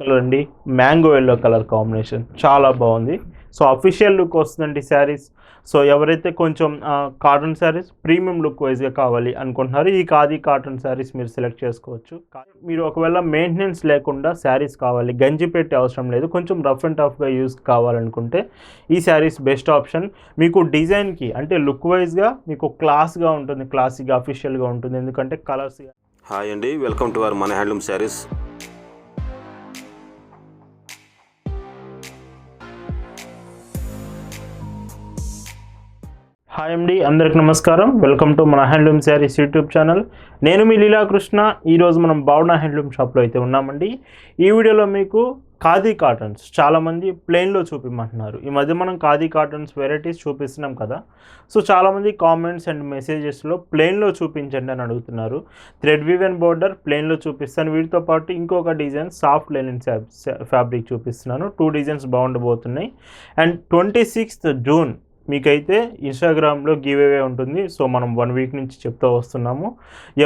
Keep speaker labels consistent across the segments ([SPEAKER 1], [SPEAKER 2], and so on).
[SPEAKER 1] Colour అండి. Mango yellow colour combination చాలా బాగుంది. సో అఫీషియల్ లుక్ వస్తుందండి శారీస్ సో ఎవరైతే కొంచెం కాటన్ శారీస్ ప్రీమియం లుక్ వైజ్గా కావాలి అనుకుంటున్నారో ఈ ఖాదీ కాటన్ శారీస్ మీరు సెలెక్ట్ చేసుకోవచ్చు. మీరు ఒకవేళ మెయింటెనెన్స్ లేకుండా శారీస్ కావాలి గంజి పెట్టి అవసరం లేదు కొంచెం రఫ్ అండ్ టఫ్గా యూస్ కావాలనుకుంటే ఈ శారీస్ బెస్ట్ ఆప్షన్ మీకు డిజైన్కి అంటే లుక్ వైజ్గా మీకు క్లాస్గా ఉంటుంది క్లాసిక్గా అఫీషియల్గా ఉంటుంది. ఎందుకంటే కలర్స్
[SPEAKER 2] హాయ్ అండి వెల్కమ్ టు అవర్ మన హ్యాండ్లూమ్ శారీస్
[SPEAKER 1] హాయ్ అండి అందరికి నమస్కారం. వెల్కమ్ టు మన హ్యాండ్లూమ్ శారీస్ యూట్యూబ్ ఛానల్. నేను మీ లీలాకృష్ణ ఈరోజు మనం భావన హ్యాండ్లూమ్ షాప్లో అయితే ఉన్నామండి. ఈ వీడియోలో మీకు ఖాదీ కాటన్స్ చాలామంది ప్లెయిన్లో చూపిమంటున్నారు. ఈ మధ్య మనం ఖాదీ కాటన్స్ వెరైటీస్ చూపిస్తున్నాం కదా. సో చాలామంది కామెంట్స్ అండ్ మెసేజెస్లో ప్లెయిన్లో చూపించండి అని అడుగుతున్నారు. థ్రెడ్ వివెన్ బోర్డర్ ప్లెయిన్లో చూపిస్తాను. వీటితో పాటు ఇంకొక డిజైన్ సాఫ్ట్ లెనిన్ ఫ్యాబ్రిక్ చూపిస్తున్నాను. టూ డిజైన్స్ బాగుండబోతున్నాయి అండ్ ట్వంటీ సిక్స్త్ జూన్ మీకైతే ఇన్స్టాగ్రామ్లో గివ్ అవే ఉంటుంది. సో మనం వన్ వీక్ నుంచి చెప్తూ వస్తున్నాము.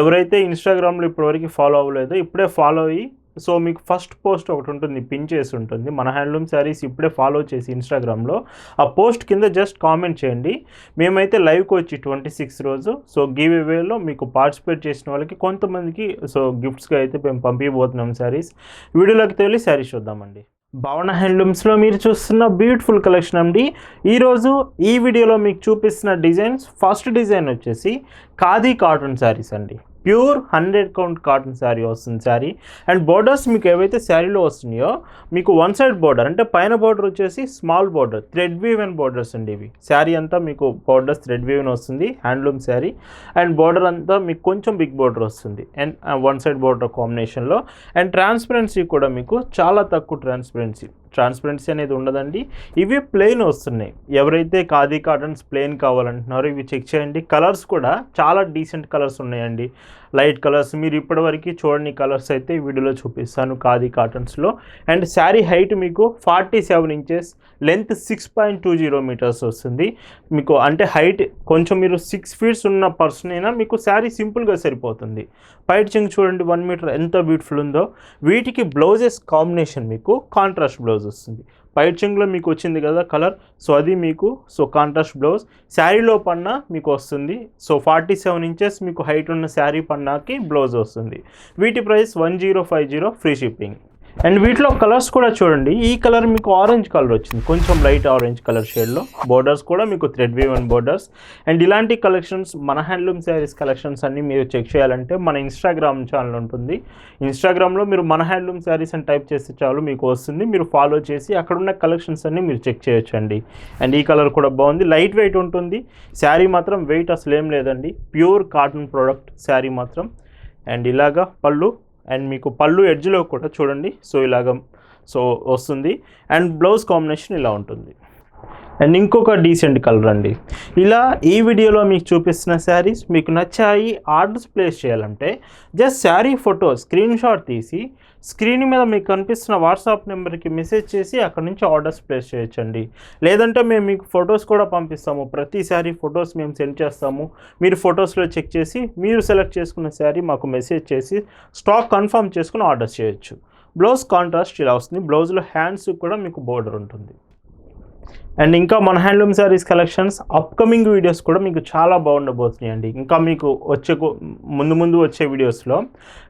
[SPEAKER 1] ఎవరైతే ఇన్స్టాగ్రామ్లో ఇప్పటివరకు ఫాలో అవ్వలేదో ఇప్పుడే ఫాలో అయ్యి సో మీకు ఫస్ట్ పోస్ట్ ఒకటి ఉంటుంది పిన్ చేసి ఉంటుంది. మన హ్యాండ్లూమ్ శారీస్ ఇప్పుడే ఫాలో చేసి ఇన్స్టాగ్రామ్లో ఆ పోస్ట్ కింద జస్ట్ కామెంట్ చేయండి. మేమైతే లైవ్కి వచ్చి ట్వంటీ సిక్స్ రోజు సో గివ్ అవేలో మీకు పార్టిసిపేట్ చేసిన వాళ్ళకి కొంతమందికి సో గిఫ్ట్స్గా అయితే మేము పంపించబోతున్నాం శారీస్ వీడియోలోకి తేలి శారీస్ చూద్దామండి. భవన హ్యాండ్లూమ్స్లో మీరు చూస్తున్న బ్యూటిఫుల్ కలెక్షన్ అండి. ఈరోజు ఈ వీడియోలో మీకు చూపిస్తున్న డిజైన్స్ ఫస్ట్ డిజైన్ వచ్చేసి ఖాదీ కాటన్ శారీస్ అండి. Pure hundred count cotton sari వస్తుంది శారీ. అండ్ బోర్డర్స్ మీకు ఏవైతే శారీలో వస్తున్నాయో మీకు వన్ సైడ్ బోర్డర్ అంటే పైన బోర్డర్ వచ్చేసి small border thread woven borders అండి ఇవి. శారీ అంతా మీకు బోర్డర్స్ థ్రెడ్ వీవెన్ వస్తుంది హ్యాండ్లూమ్ శారీ. అండ్ బోర్డర్ అంతా మీకు కొంచెం బిగ్ బోర్డర్ వస్తుంది అండ్ వన్ సైడ్ బోర్డర్ కాంబినేషన్లో. అండ్ ట్రాన్స్పరెన్సీ కూడా మీకు చాలా తక్కువ ట్రాన్స్పరెన్సీ ట్రాన్స్పరెన్సీ అనేది ఉండదండి. ఇవి ప్లెయిన్ వస్తున్నాయి. ఎవరైతే ఖాదీ కాటన్స్ ప్లెయిన్ కావాలంటున్నారో ఇవి చెక్ చేయండి. కలర్స్ కూడా చాలా డీసెంట్ కలర్స్ ఉన్నాయండి. లైట్ కలర్స్ మీరు ఇప్పటివరకు చూడని కలర్స్ అయితే వీడియోలో చూపిస్తాను ఖాదీ కాటన్స్లో. అండ్ శారీ హైట్ మీకు forty seven inches length six point two zero metres వస్తుంది. మీకు అంటే హైట్ కొంచెం మీరు సిక్స్ ఫీట్స్ ఉన్న పర్సన్ అయినా మీకు శారీ సింపుల్గా సరిపోతుంది. పైట్ చింగ్ చూడండి వన్ మీటర్ ఎంత బ్యూటిఫుల్ ఉందో. వీటికి బ్లౌజెస్ కాంబినేషన్ మీకు కాంట్రాస్ట్ బ్లౌజ్ వస్తుంది. పైట్ మీకు వచ్చింది కదా కలర్ సో అది మీకు సో కాంట్రాస్ట్ బ్లౌజ్ శారీలో పన్నా మీకు వస్తుంది. సో ఫార్టీ సెవెన్ ఇంచెస్ మీకు హైట్ ఉన్న శారీ పన్నాకి బ్లౌజ్ వస్తుంది. వీటి price one zero five zero free shipping and వీటిలో కలర్స్ కూడా చూడండి. ఈ కలర్ మీకు ఆరెంజ్ కలర్ వచ్చింది. కొంచెం లైట్ ఆరెంజ్ కలర్ షేడ్లో బోర్డర్స్ కూడా మీకు థ్రెడ్ వీవన్ బోర్డర్స్ అండ్ ఇలాంటి కలెక్షన్స్ మన హ్యాండ్లూమ్ శారీస్ కలెక్షన్స్ అన్నీ మీరు చెక్ చేయాలంటే మన ఇన్స్టాగ్రామ్ ఛానల్ ఉంటుంది. ఇన్స్టాగ్రామ్లో మీరు మన హ్యాండ్లూమ్ శారీస్ అని టైప్ చేస్తే చాలు మీకు వస్తుంది. మీరు ఫాలో చేసి అక్కడ ఉన్న కలెక్షన్స్ అన్నీ మీరు చెక్ చేయొచ్చండి. అండ్ ఈ కలర్ కూడా బాగుంది. లైట్ వెయిట్ ఉంటుంది. శారీ మాత్రం వెయిట్ అసలు ఏం లేదండి. ప్యూర్ కాటన్ ప్రోడక్ట్ శారీ మాత్రం. అండ్ ఇలాగా పళ్ళు అండ్ మీకు పళ్ళు ఎడ్జ్లో కూడా చూడండి. సో ఇలాగ సో వస్తుంది. అండ్ బ్లౌజ్ కాంబినేషన్ ఇలా ఉంటుంది. అండ్ ఇంకొక డీసెంట్ కలర్ అండి. ఇలా ఈ వీడియోలో మీకు చూపిస్తున్న శారీస్ మీకు నచ్చాయి ఆర్డర్స్ ప్లేస్ చేయాలంటే just sari photo screenshot తీసి స్క్రీన్ మీద మీకు కనిపిస్తున్న వాట్సాప్ నెంబర్కి మెసేజ్ చేసి అక్కడ నుంచి ఆర్డర్స్ ప్లేస్ చేయొచ్చండి. లేదంటే మేము మీకు ఫొటోస్ కూడా పంపిస్తాము. ప్రతి శారీ ఫొటోస్ మేము సెండ్ చేస్తాము. మీరు ఫొటోస్లో చెక్ చేసి మీరు సెలెక్ట్ చేసుకున్న శారీ మాకు మెసేజ్ చేసి స్టాక్ కన్ఫర్మ్ చేసుకుని ఆర్డర్ చేయొచ్చు. బ్లౌజ్ కాంట్రాస్ట్ ఇలా వస్తుంది. బ్లౌజ్లో హ్యాండ్స్ కూడా మీకు బోర్డర్ ఉంటుంది. అండ్ ఇంకా మన handloom saris collections upcoming videos కూడా మీకు చాలా బాగుండబోతున్నాయి అండి ఇంకా మీకు వచ్చే ముందు ముందు వచ్చే వీడియోస్లో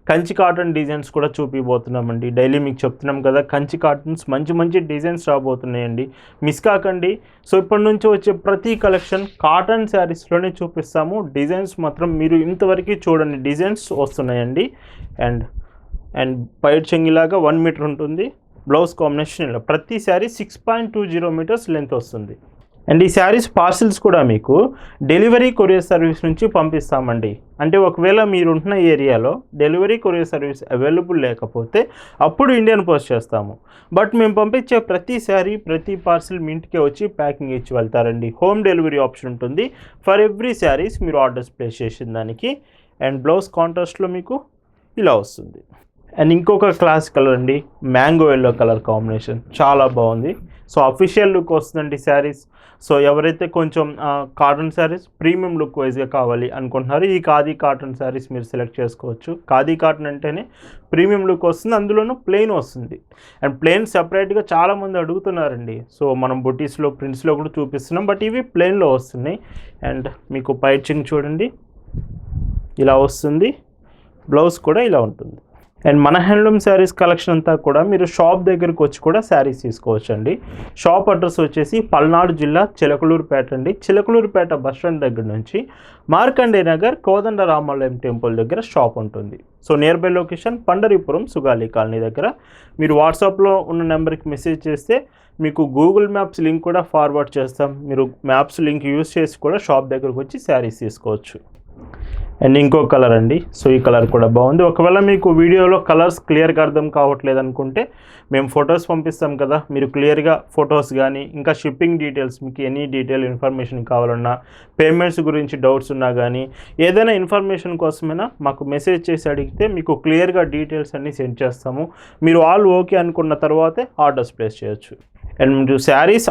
[SPEAKER 1] కంచి కాటన్ డిజైన్స్ కూడా చూపిపోతున్నామండి డైలీ మీకు చెప్తున్నాం కదా కంచి కాటన్స్ మంచి మంచి డిజైన్స్ రాబోతున్నాయండి. మిస్ కాకండి. సో ఇప్పటి నుంచి వచ్చే ప్రతి కలెక్షన్ కాటన్ శారీస్లోనే చూపిస్తాము. డిజైన్స్ మాత్రం మీరు ఇంతవరకు చూడండి. డిజైన్స్ వస్తున్నాయండి. అండ్ అండ్ పైర్ చెంగిలాగా వన్ మీటర్ ఉంటుంది. బ్లౌజ్ కాంబినేషన్లో ప్రతి sari six point two zero metres length వస్తుంది. అండ్ ఈ శారీస్ పార్సిల్స్ కూడా మీకు డెలివరీ కొరియర్ సర్వీస్ నుంచి పంపిస్తామండి. అంటే ఒకవేళ మీరు ఉంటున్న ఏరియాలో డెలివరీ కొరియర్ సర్వీస్ అవైలబుల్ లేకపోతే అప్పుడు ఇండియన్ పోస్ట్ చేస్తాము. బట్ మేము పంపించే ప్రతి శారీ ప్రతి పార్సిల్ మీ ఇంటికే వచ్చి ప్యాకింగ్ ఇచ్చి వెళ్తారండి. హోమ్ డెలివరీ ఆప్షన్ ఉంటుంది. ఫర్ ఎవ్రీ శారీస్ మీరు ఆర్డర్స్ ప్లేస్ చేసిన దానికి. అండ్ బ్లౌజ్ కాంట్రాస్ట్లో మీకు ఇలా వస్తుంది. అండ్ ఇంకొక క్లాస్ కలర్ అండి మ్యాంగో ఎల్లో కలర్ కాంబినేషన్ చాలా బాగుంది. సో అఫీషియల్ లుక్ వస్తుందండి శారీస్ సో ఎవరైతే కొంచెం కాటన్ శారీస్ ప్రీమియం లుక్ వైజ్గా కావాలి అనుకుంటున్నారో ఈ ఖాదీ కాటన్ శారీస్ మీరు సెలెక్ట్ చేసుకోవచ్చు. ఖాదీ కాటన్ అంటేనే ప్రీమియం లుక్ వస్తుంది అందులోనూ ప్లెయిన్ వస్తుంది. అండ్ ప్లెయిన్ సపరేట్గా చాలామంది అడుగుతున్నారండి. సో మనం బుటీస్లో ప్రింట్స్లో కూడా చూపిస్తున్నాం బట్ ఇవి ప్లెయిన్లో వస్తున్నాయి. అండ్ మీకు పైచింగ్ చూడండి. ఇలా వస్తుంది. బ్లౌజ్ కూడా ఇలా ఉంటుంది. అండ్ మన హ్యాండ్లూమ్ శారీస్ కలెక్షన్ అంతా కూడా మీరు షాప్ దగ్గరికి వచ్చి కూడా శారీస్ తీసుకోవచ్చు అండి షాప్ అడ్రస్ వచ్చేసి పల్నాడు జిల్లా చిలకలూరుపేట అండి. చిలకలూరుపేట బస్ స్టాండ్ దగ్గర నుంచి మార్కండే నగర్ కోదండ రామాలయం టెంపుల్ దగ్గర షాప్ ఉంటుంది. So near by location Pandharipuram Sugali colony దగ్గర. మీరు వాట్సాప్లో ఉన్న నెంబర్కి మెసేజ్ చేస్తే మీకు గూగుల్ మ్యాప్స్ లింక్ కూడా ఫార్వర్డ్ చేస్తాం. మీరు మ్యాప్స్ లింక్ యూస్ చేసి కూడా షాప్ దగ్గరకు వచ్చి శారీస్ తీసుకోవచ్చు. అండ్ ఇంకో కలర్ అండి. సో ఈ కలర్ కూడా బాగుంది. ఒకవేళ మీకు వీడియోలో కలర్స్ క్లియర్గా అర్థం కావట్లేదు అనుకుంటే మేము ఫొటోస్ పంపిస్తాం కదా. మీరు క్లియర్గా ఫొటోస్ కానీ ఇంకా షిప్పింగ్ డీటెయిల్స్ మీకు ఎనీ డీటెయిల్ ఇన్ఫర్మేషన్ కావాలన్నా పేమెంట్స్ గురించి డౌట్స్ ఉన్నా కానీ ఏదైనా ఇన్ఫర్మేషన్ కోసమైనా మాకు మెసేజ్ చేసి అడిగితే మీకు క్లియర్గా డీటెయిల్స్ అన్నీ సెండ్ చేస్తాము. మీరు ఆల్ ఓకే అనుకున్న తర్వాతే ఆర్డర్స్ ప్లేస్ చేయొచ్చు. అండ్ మీరు శారీస్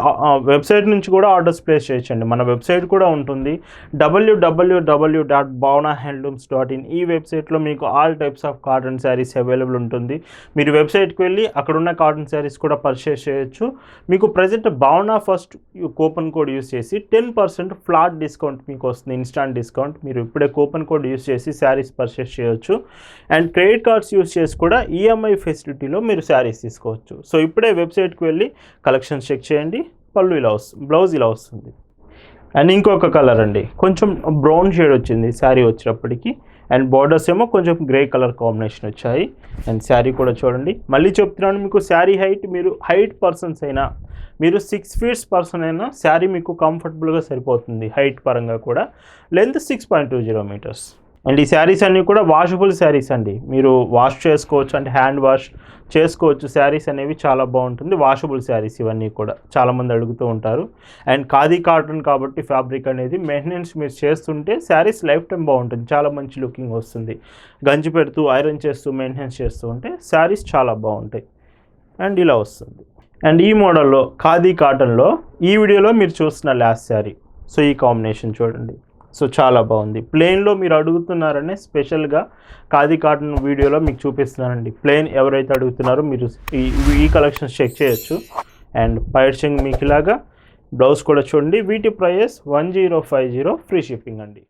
[SPEAKER 1] వెబ్సైట్ నుంచి కూడా ఆర్డర్స్ ప్లేస్ చేయొచ్చండి. మన వెబ్సైట్ కూడా ఉంటుంది. డబ్ల్యూడబ్ల్యూడబ్ల్యూ dot Bhavana handlooms dot in ఈ వెబ్సైట్లో మీకు all types of cotton saris available ఉంటుంది. మీరు వెబ్సైట్కి వెళ్ళి అక్కడ ఉన్న కాటన్ శారీస్ కూడా పర్చేస్ చేయొచ్చు. మీకు present Bhavana first coupon code use చేసి టెన్ పర్సెంట్ ఫ్లాట్ డిస్కౌంట్ మీకు వస్తుంది. Instant discount. మీరు ఇప్పుడే కూపన్ కోడ్ యూస్ చేసి శారీస్ పర్చేస్ చేయొచ్చు. అండ్ క్రెడిట్ కార్డ్స్ యూస్ చేసి కూడా ఈఎంఐ ఫెసిలిటీలో మీరు శారీస్ తీసుకోవచ్చు. సో ఇప్పుడే వెబ్సైట్కి వెళ్ళి కలెక్ట్ కలెక్షన్స్ చెక్ చేయండి. పళ్ళు ఇలా వస్తుంది బ్లౌజ్ ఇలా వస్తుంది. అండ్ ఇంకొక కలర్ అండి. కొంచెం బ్రౌన్ షేడ్ వచ్చింది శారీ వచ్చేటప్పటికి అండ్ బార్డర్స్ ఏమో కొంచెం గ్రే కలర్ కాంబినేషన్ వచ్చాయి. అండ్ శారీ కూడా చూడండి. మళ్ళీ చెప్తున్నాను మీకు శారీ హైట్ మీరు హైట్ పర్సన్స్ అయినా మీరు సిక్స్ ఫీట్స్ పర్సన్ అయినా శారీ మీకు కంఫర్టబుల్గా సరిపోతుంది హైట్ పరంగా కూడా. Length six point two zero metres and ఈ శారీస్ అన్నీ కూడా వాషబుల్ శారీస్ అండి. మీరు వాష్ చేసుకోవచ్చు అంటే హ్యాండ్ వాష్ చేసుకోవచ్చు. శారీస్ అనేవి చాలా బాగుంటుంది. వాషబుల్ శారీస్ ఇవన్నీ కూడా చాలామంది అడుగుతూ ఉంటారు. అండ్ ఖాదీ కాటన్ కాబట్టి ఫ్యాబ్రిక్ అనేది మెయింటెనెన్స్ మీరు చేస్తుంటే శారీస్ లైఫ్ టైం బాగుంటుంది. చాలా మంచి లుకింగ్ వస్తుంది. గంజి పెడుతూ ఐరన్ చేస్తూ మెయింటెనెన్స్ చేస్తూ ఉంటే శారీస్ చాలా బాగుంటాయి. అండ్ ఇలా వస్తుంది. అండ్ ఈ మోడల్లో ఖాదీ కాటన్లో ఈ వీడియోలో మీరు చూస్తున్న లాస్ట్ శారీ. సో ఈ కాంబినేషన్ చూడండి. సో చాలా బాగుంది. ప్లేన్లో మీరు అడుగుతున్నారనే స్పెషల్గా ఖాదీ కాటన్ వీడియోలో మీకు చూపిస్తున్నానండి. ప్లేన్ ఎవరైతే అడుగుతున్నారో మీరు ఈ ఈ కలెక్షన్స్ చెక్ చేయొచ్చు. అండ్ పైర్చింగ్ మీకు ఇలాగా బ్లౌజ్ కూడా చూడండి. వీటి price one zero five zero free shipping అండి.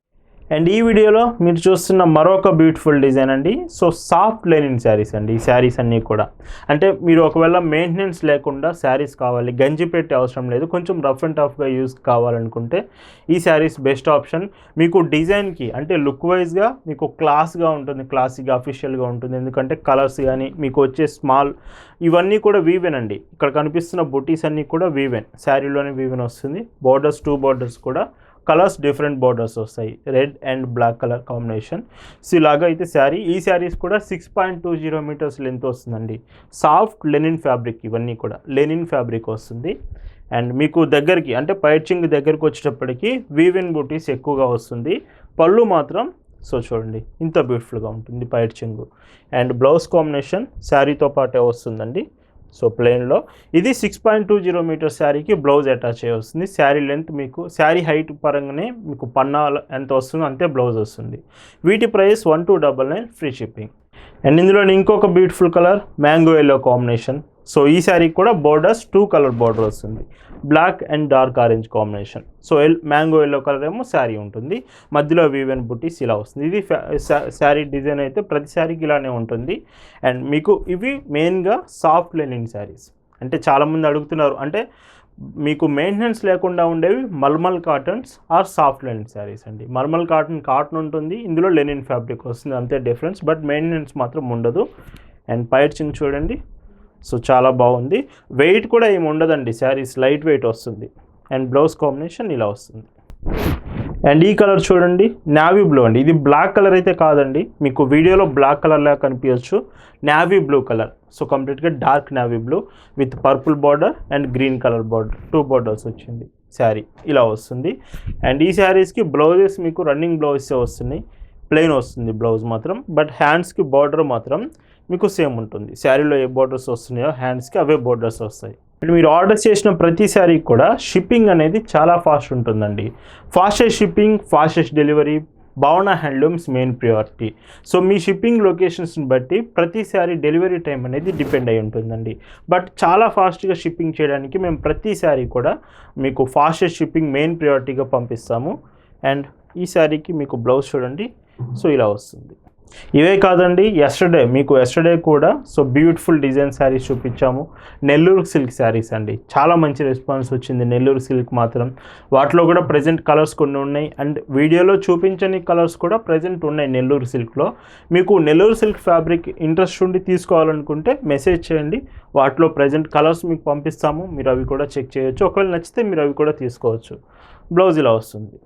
[SPEAKER 1] అండ్ ఈ వీడియోలో మీరు చూస్తున్న మరొక బ్యూటిఫుల్ డిజైన్ అండి. సో సాఫ్ట్ లెనిన్ శారీస్ అండి. ఈ శారీస్ అన్నీ కూడా. అంటే మీరు ఒకవేళ మెయింటెనెన్స్ లేకుండా శారీస్ కావాలి గంజి పెట్టి అవసరం లేదు కొంచెం రఫ్ అండ్ టఫ్గా యూస్ కావాలనుకుంటే ఈ శారీస్ బెస్ట్ ఆప్షన్ మీకు డిజైన్కి అంటే లుక్ వైజ్గా మీకు క్లాస్గా ఉంటుంది క్లాసిక్గా అఫీషియల్గా ఉంటుంది. ఎందుకంటే కలర్స్ కానీ మీకు వచ్చే స్మాల్ ఇవన్నీ కూడా వీవెన్ అండి. ఇక్కడ కనిపిస్తున్న బుటీస్ అన్నీ కూడా వీవెన్ శారీలోనే వీవెన్ వస్తుంది. బోర్డర్స్ టూ బార్డర్స్ కూడా కలర్స్ డిఫరెంట్ బార్డర్స్ వస్తాయి. Red and black colour combination. So ఇలాగా అయితే శారీ. ఈ శారీస్ కూడా six point two zero metres length వస్తుందండి. సాఫ్ట్ లెనిన్ ఫ్యాబ్రిక్ ఇవన్నీ కూడా. లెనిన్ ఫ్యాబ్రిక్ వస్తుంది. అండ్ మీకు దగ్గరికి అంటే పైచింగ్ దగ్గరికి వచ్చేటప్పటికి వీవిన్ బూటీస్ ఎక్కువగా వస్తుంది. పళ్ళు మాత్రం సో చూడండి ఇంత బ్యూటిఫుల్గా ఉంటుంది పైచింగ్ అండ్ బ్లౌజ్ కాంబినేషన్ శారీతో పాటే వస్తుందండి. సో ప్లెయిన్లో ఇది six point two zero metre శారీకి బ్లౌజ్ అటాచ్ అయ్యి వస్తుంది శారీ లెంత్ మీకు శారీ హైట్ పరంగానే మీకు పన్నా ఎంత వస్తుందో అంతే బ్లౌజ్ వస్తుంది. వీటి price one two double nine free shipping and ఇందులో ఇంకొక beautiful colour mango yellow combination so ఈ శారీకి కూడా బోర్డర్స్ టూ కలర్ బోర్డర్ వస్తుంది black and dark orange combination so L mango yellow colour ఏమో శారీ ఉంటుంది. మధ్యలో వీవెన్ బుటీస్ ఇలా వస్తుంది. ఇది శారీ డిజైన్ అయితే ప్రతి శారీకి ఇలానే ఉంటుంది. అండ్ మీకు ఇవి మెయిన్గా సాఫ్ట్ లెనిన్ శారీస్ అంటే చాలామంది అడుగుతున్నారు అంటే మీకు మెయింటెనెన్స్ లేకుండా ఉండేవి mulmul cottons or soft linen saris అండి. మల్మల్ కాటన్ కాటన్ ఉంటుంది ఇందులో లెనిన్ ఫ్యాబ్రిక్ వస్తుంది అంతే డిఫరెన్స్ బట్ మెయింటెనెన్స్ మాత్రం ఉండదు. అండ్ పైర్చింగ్ చూడండి. సో చాలా బాగుంది. వెయిట్ కూడా ఏమి ఉండదండి. శారీస్ లైట్ వెయిట్ వస్తుంది. అండ్ బ్లౌజ్ కాంబినేషన్ ఇలా వస్తుంది. అండ్ ఈ కలర్ చూడండి. నావీ బ్లూ అండి. ఇది బ్లాక్ కలర్ అయితే కాదండి. మీకు వీడియోలో బ్లాక్ కలర్లా కనిపించవచ్చు నావీ బ్లూ కలర్ సో కంప్లీట్గా dark navy blue with purple border and green colour border two borders వచ్చింది. శారీ ఇలా వస్తుంది. అండ్ ఈ శారీస్కి బ్లౌజెస్ మీకు రన్నింగ్ బ్లౌజెస్ వస్తున్నాయి? ప్లెయిన్ వస్తుంది బ్లౌజ్ మాత్రం. బట్ హ్యాండ్స్కి బార్డర్ మాత్రం మీకు సేమ్ ఉంటుంది. శారీలో ఏ బార్డర్స్ వస్తున్నాయో హ్యాండ్స్కి అవే బార్డర్స్ వస్తాయి. అండ్ మీరు ఆర్డర్ చేసిన ప్రతి శారీ కూడా షిప్పింగ్ అనేది చాలా ఫాస్ట్ ఉంటుందండి. Fastest shipping fastest delivery Bhavana handlooms main priority so మీ షిప్పింగ్ లొకేషన్స్ని బట్టి ప్రతి డెలివరీ టైం అనేది డిపెండ్ అయి ఉంటుందండి. బట్ చాలా ఫాస్ట్గా షిప్పింగ్ చేయడానికి మేము ప్రతిసారి కూడా మీకు ఫాస్టెస్ట్ షిప్పింగ్ మెయిన్ ప్రియారిటీగా పంపిస్తాము. అండ్ ఈ శారీకి మీకు బ్లౌజ్ చూడండి. సో ఇలా వస్తుంది. ఇవే కాదండి ఎస్టర్డే మీకు ఎస్టర్డే కూడా సో బ్యూటిఫుల్ డిజైన్ శారీస్ చూపించాము. నెల్లూరు సిల్క్ శారీస్ అండి. చాలా మంచి రెస్పాన్స్ వచ్చింది నెల్లూరు సిల్క్ మాత్రం. వాటిలో కూడా ప్రజెంట్ కలర్స్ కొన్ని ఉన్నాయి. అండ్ వీడియోలో చూపించని కలర్స్ కూడా ప్రజెంట్ ఉన్నాయి నెల్లూరు సిల్క్లో మీకు నెల్లూరు సిల్క్ ఫ్యాబ్రిక్ ఇంట్రెస్ట్ ఉండి తీసుకోవాలనుకుంటే మెసేజ్ చేయండి. వాటిలో ప్రజెంట్ కలర్స్ మీకు పంపిస్తాము. మీరు అవి కూడా చెక్ చేయొచ్చు. ఒకవేళ నచ్చితే మీరు అవి కూడా తీసుకోవచ్చు. బ్లౌజ్ ఇలా వస్తుంది.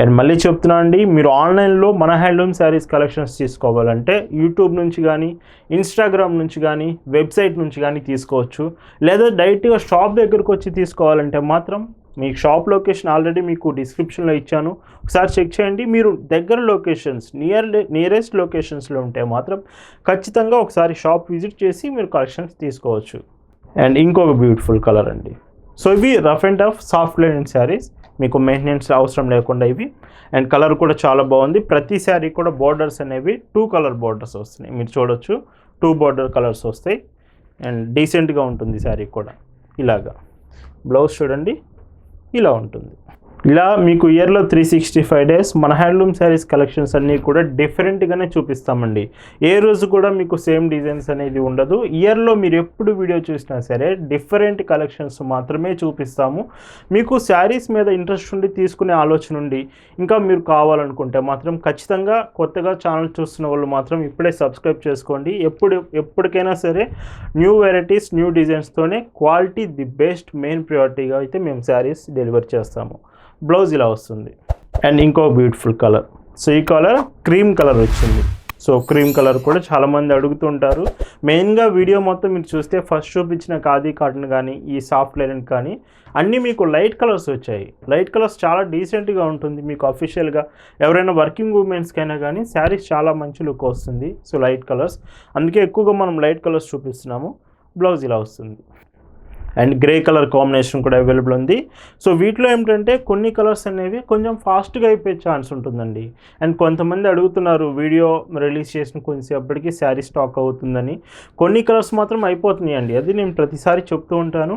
[SPEAKER 1] అండ్ మళ్ళీ చెప్తున్నా అండి మీరు ఆన్లైన్లో మన హ్యాండ్లూమ్ శారీస్ కలెక్షన్స్ తీసుకోవాలంటే యూట్యూబ్ నుంచి కానీ ఇన్స్టాగ్రామ్ నుంచి కానీ వెబ్సైట్ నుంచి కానీ తీసుకోవచ్చు. లేదా డైరెక్ట్గా షాప్ దగ్గరకు వచ్చి తీసుకోవాలంటే మాత్రం మీ షాప్ లొకేషన్ ఆల్రెడీ మీకు డిస్క్రిప్షన్లో ఇచ్చాను. ఒకసారి చెక్ చేయండి మీరు దగ్గర లొకేషన్స్ నియర్ నియరెస్ట్ లొకేషన్స్లో ఉంటే మాత్రం ఖచ్చితంగా ఒకసారి షాప్ విజిట్ చేసి మీరు కలెక్షన్స్ తీసుకోవచ్చు. అండ్ ఇంకొక బ్యూటిఫుల్ కలర్ అండి. సో ఇవి rough and tough soft linen saris. మీకు మెయింటెనెన్స్ అవసరం లేకుండా ఇవి. అండ్ కలర్ కూడా చాలా బాగుంది. ప్రతి శారీ కూడా బార్డర్స్ అనేవి టూ కలర్ బార్డర్స్ వస్తున్నాయి. మీరు చూడొచ్చు టూ బార్డర్ కలర్స్ వస్తాయి. అండ్ డీసెంట్గా ఉంటుంది శారీ కూడా. ఇలాగా. బ్లౌజ్ చూడండి ఇలా ఉంటుంది. ఇలా మీకు ఇయర్లో త్రీ సిక్స్టీ ఫైవ్ డేస్ మన హ్యాండ్లూమ్ శారీస్ కలెక్షన్స్ అన్నీ కూడా డిఫరెంట్గానే చూపిస్తామండి. ఏ రోజు కూడా మీకు సేమ్ డిజైన్స్ అనేది ఉండదు. ఇయర్లో మీరు ఎప్పుడు వీడియో చూసినా సరే డిఫరెంట్ కలెక్షన్స్ మాత్రమే చూపిస్తాము. మీకు శారీస్ మీద ఇంట్రెస్ట్ ఉండి తీసుకునే ఆలోచన ఉండి ఇంకా మీరు కావాలనుకుంటే మాత్రం ఖచ్చితంగా కొత్తగా ఛానల్ చూస్తున్న వాళ్ళు మాత్రం ఇప్పుడే సబ్స్క్రైబ్ చేసుకోండి. ఎప్పుడు ఎప్పటికైనా సరే న్యూ వెరైటీస్ న్యూ డిజైన్స్తోనే క్వాలిటీ ది బెస్ట్ మెయిన్ ప్రియారిటీగా అయితే మేము శారీస్ డెలివర్ చేస్తాము. బ్లౌజ్ ఇలా వస్తుంది. అండ్ ఇంకో బ్యూటిఫుల్ కలర్. సో ఈ కలర్ క్రీమ్ కలర్ వచ్చింది. సో క్రీమ్ కలర్ కూడా చాలామంది అడుగుతుంటారు. మెయిన్గా వీడియో మొత్తం మీరు చూస్తే ఫస్ట్ చూపించిన ఖాదీ కాటన్ కానీ ఈ సాఫ్ట్ లైన్ కానీ అన్నీ మీకు లైట్ కలర్స్ వచ్చాయి. లైట్ కలర్స్ చాలా డీసెంట్గా ఉంటుంది మీకు అఫీషియల్గా ఎవరైనా వర్కింగ్ ఉమెన్స్కైనా కానీ శారీస్ చాలా మంచి లుక్ వస్తుంది. So light colours. అందుకే ఎక్కువగా మనం లైట్ కలర్స్ చూపిస్తున్నాము. బ్లౌజ్ ఇలా వస్తుంది. అండ్ గ్రే కలర్ కాంబినేషన్ కూడా అవైలబుల్ ఉంది. సో వీటిలో ఏమిటంటే కొన్ని కలర్స్ అనేవి కొంచెం ఫాస్ట్గా అయిపోయే ఛాన్స్ ఉంటుందండి. అండ్ కొంతమంది అడుగుతున్నారు వీడియో రిలీజ్ చేసిన కొంచెంసేపటికి శారీ స్టాక్ అవుతుందని. కొన్ని కలర్స్ మాత్రం అయిపోతున్నాయి అండి అది నేను ప్రతిసారి చెప్తూ ఉంటాను.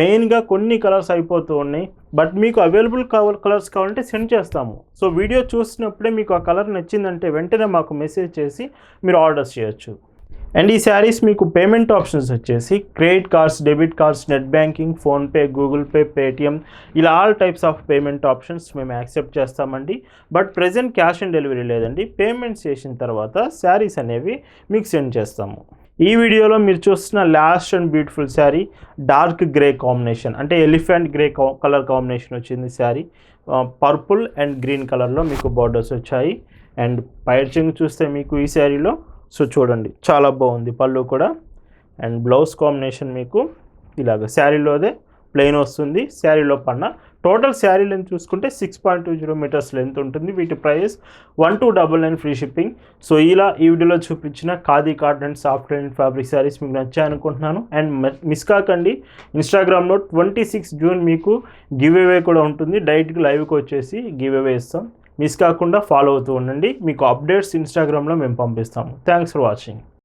[SPEAKER 1] మెయిన్గా కొన్ని కలర్స్ అయిపోతూ ఉన్నాయి. బట్ మీకు అవైలబుల్ కావాలి కలర్స్ కావాలంటే సెండ్ చేస్తాము. సో వీడియో చూసినప్పుడే మీకు ఆ కలర్ నచ్చిందంటే వెంటనే మాకు మెసేజ్ చేసి మీరు ఆర్డర్స్ చేయొచ్చు. అండ్ ఈ శారీస్ మీకు పేమెంట్ ఆప్షన్స్ వచ్చేసి credit cards debit cards net banking PhonePe Google Pay Paytm ఇలా all types of payment options మేము యాక్సెప్ట్ చేస్తామండి. But present cash on delivery లేదండి. పేమెంట్స్ చేసిన తర్వాత శారీస్ అనేవి మీకు సెండ్ చేస్తాము. ఈ వీడియోలో మీరు చూస్తున్న last and beautiful sari dark grey combination అంటే ఎలిఫెంట్ గ్రే కలర్ కాంబినేషన్ వచ్చింది శారీ పర్పుల్ అండ్ గ్రీన్ కలర్లో మీకు బార్డర్స్ వచ్చాయి. అండ్ పైర్చింగ్ చూస్తే మీకు ఈ శారీలో సో చూడండి చాలా బాగుంది పళ్ళు కూడా. అండ్ బ్లౌజ్ కాంబినేషన్ మీకు ఇలాగ శారీలోదే ప్లెయిన్ వస్తుంది శారీలో పన్న. టోటల్ శారీ లెంత్ చూసుకుంటే six point two zero metres length ఉంటుంది. వీటి price one two double nine free shipping so ఇలా ఈ వీడియోలో చూపించిన khadi cotton and soft and fabric saris మీకు నచ్చాయి అనుకుంటున్నాను. అండ్ మిస్ కాకండి ఇన్స్టాగ్రామ్లో ట్వంటీ సిక్స్ జూన్ మీకు గివ్ అవే కూడా ఉంటుంది. డైరెక్ట్గా లైవ్కి వచ్చేసి గివ్ అవే ఇస్తాం. మిస్ కాకుండా ఫాలో అవుతూ ఉండండి. మీకు అప్డేట్స్ ఇన్స్టాగ్రామ్లో మేము పంపిస్తాము. Thanks for watching